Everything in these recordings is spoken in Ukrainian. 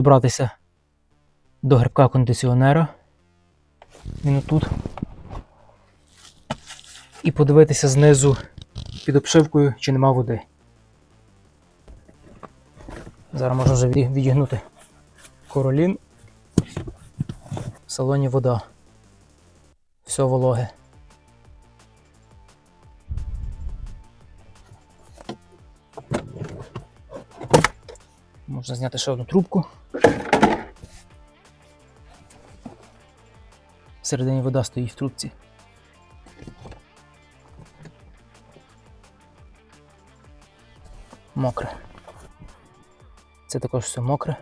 добратися до грибка кондиціонера. Він тут. І подивитися знизу під обшивкою, чи нема води. Зараз можна вже відігнути королін. В салоні вода. Все вологе. Можна зняти ще одну трубку. Всередині вода стоїть в трубці. Мокре. Це також все мокре.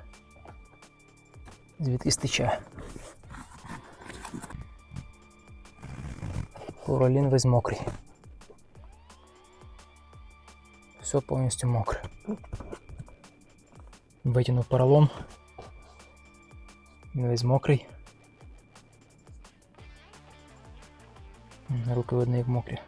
Звідки стече. Королін весь мокрий. Все повністю мокре. Витягнув поролон. Він весь мокрий. Руки видно як мокрі.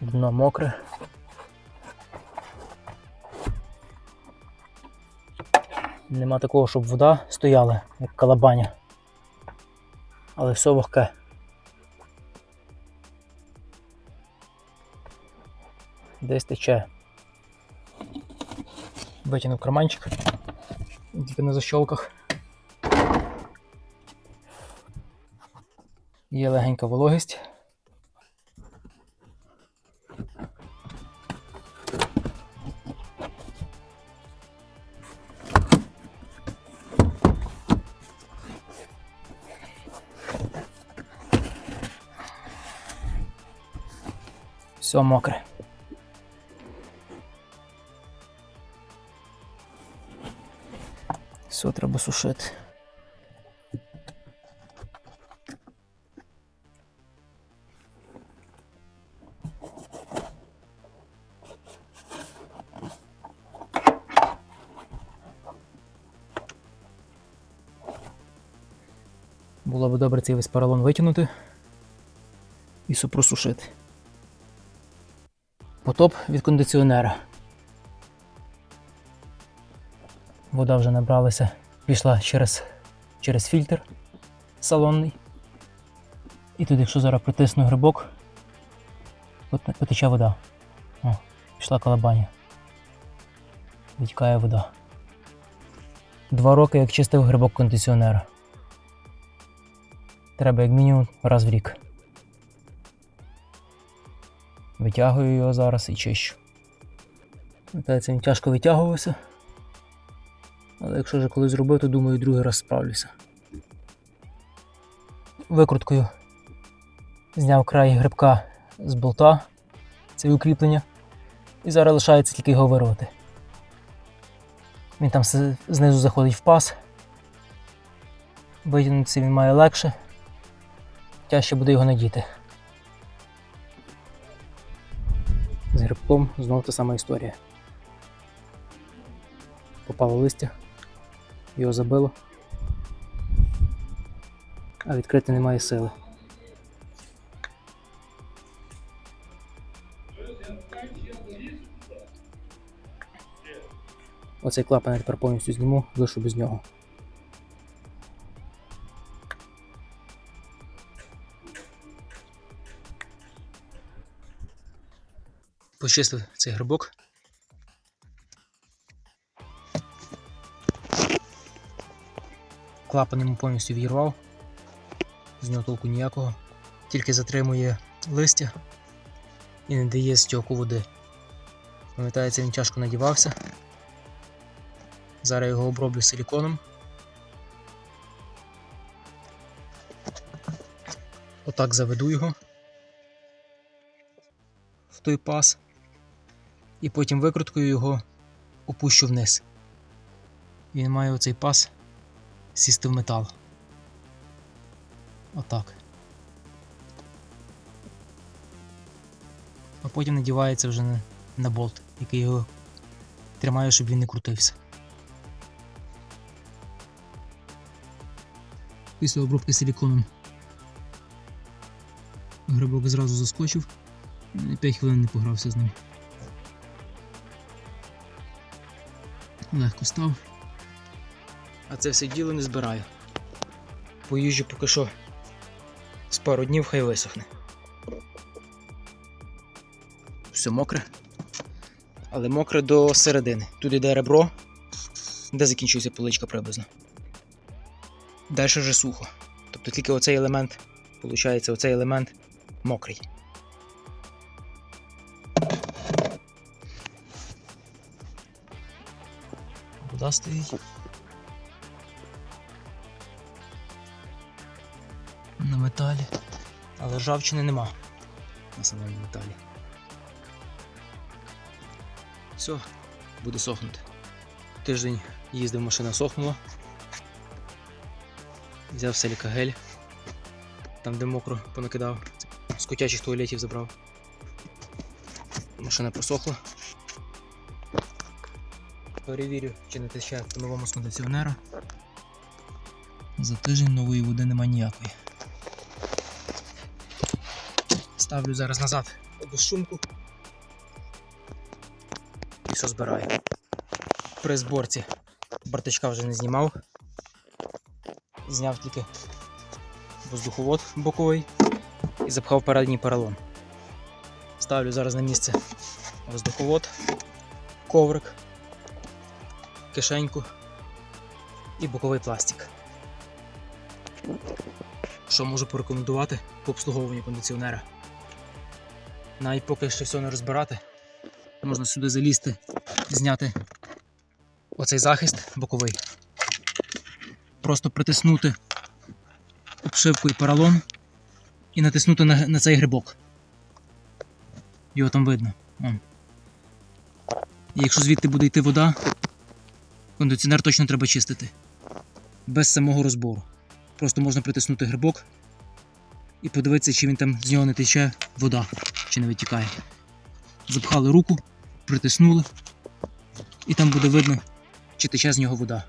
Дно мокре. Нема такого, щоб вода стояла, як калабаня. Але все вогке. Десь тече. Витягнув карманчик. Тільки на защолках. Є легенька вологість. Все мокре. Все треба сушити. Було б добре цей весь поролон витягнути і супросушити. Потоп від кондиціонера. Вода вже набралася, пішла через, через фільтр салонний. І тут, якщо зараз притисну грибок, потече вода. О, пішла колобаня. Витікає вода. Два роки як чистив грибок кондиціонера. Треба як мінімум раз в рік. Витягую його зараз і чищу. Пам'ятається, він тяжко витягувався. Але якщо вже колись зробив, то думаю, другий раз справлюся. Викруткою зняв край грибка з болта, це укріплення, і зараз лишається тільки його вирвати. Він там знизу заходить в паз. Витягнутися він має легше. Тяжче буде його надіти. З знову та сама історія. Попало листя, його забило, а відкрити немає сили. Оцей клапан я тепер повністю зніму, лишу без нього. Почистив цей грибок. Клапан йому повністю відірвав, з нього толку ніякого, тільки затримує листя і не дає стьоку води. Пам'ятається, він тяжко надівався. Зараз його оброблю силіконом. Отак заведу його в той паз. І потім викруткою його опущу вниз. Він має оцей паз сісти в метал. Отак. А потім надівається вже на, на болт, який його тримає, щоб він не крутився. Після обробки силіконом грибок зразу заскочив. 5 хвилин не погрався з ним. Легко став. А це все діло не збираю. Поїжджу поки що з пару днів хай висохне. Все мокре. Але мокре до середини. Тут йде ребро, де закінчується поличка приблизно. Далі вже сухо. Тобто тільки оцей елемент, виходить, оцей елемент мокрий. Вода. На металі. Але ржавчини нема на самому металі. Все, буде сохнути. Тиждень їздив, машина сохнула. Взяв селіка гель, там де мокро понакидав, з котячих туалетів забрав. Машина просохла. Перевірю, чи не тече в новому з кондиціонера. За тиждень нової води нема ніякої. Ставлю зараз назад безшумку. І все збираю. При зборці бартачка вже не знімав. Зняв тільки воздуховод боковий і запхав передній поролон. Ставлю зараз на місце воздуховод, коврик, кишеньку і боковий пластик. Що можу порекомендувати по обслуговуванню кондиціонера? Навіть поки ще все не розбирати, можна сюди залізти, зняти оцей захист боковий. Просто притиснути обшивку і поролон і натиснути на, на цей грибок. Його там видно. І якщо звідти буде йти вода, кондиціонер точно треба чистити. Без самого розбору. Просто можна притиснути грибок і подивитися, чи він там з нього не тече вода, чи не витікає. Запхали руку, притиснули, і там буде видно, чи тече з нього вода.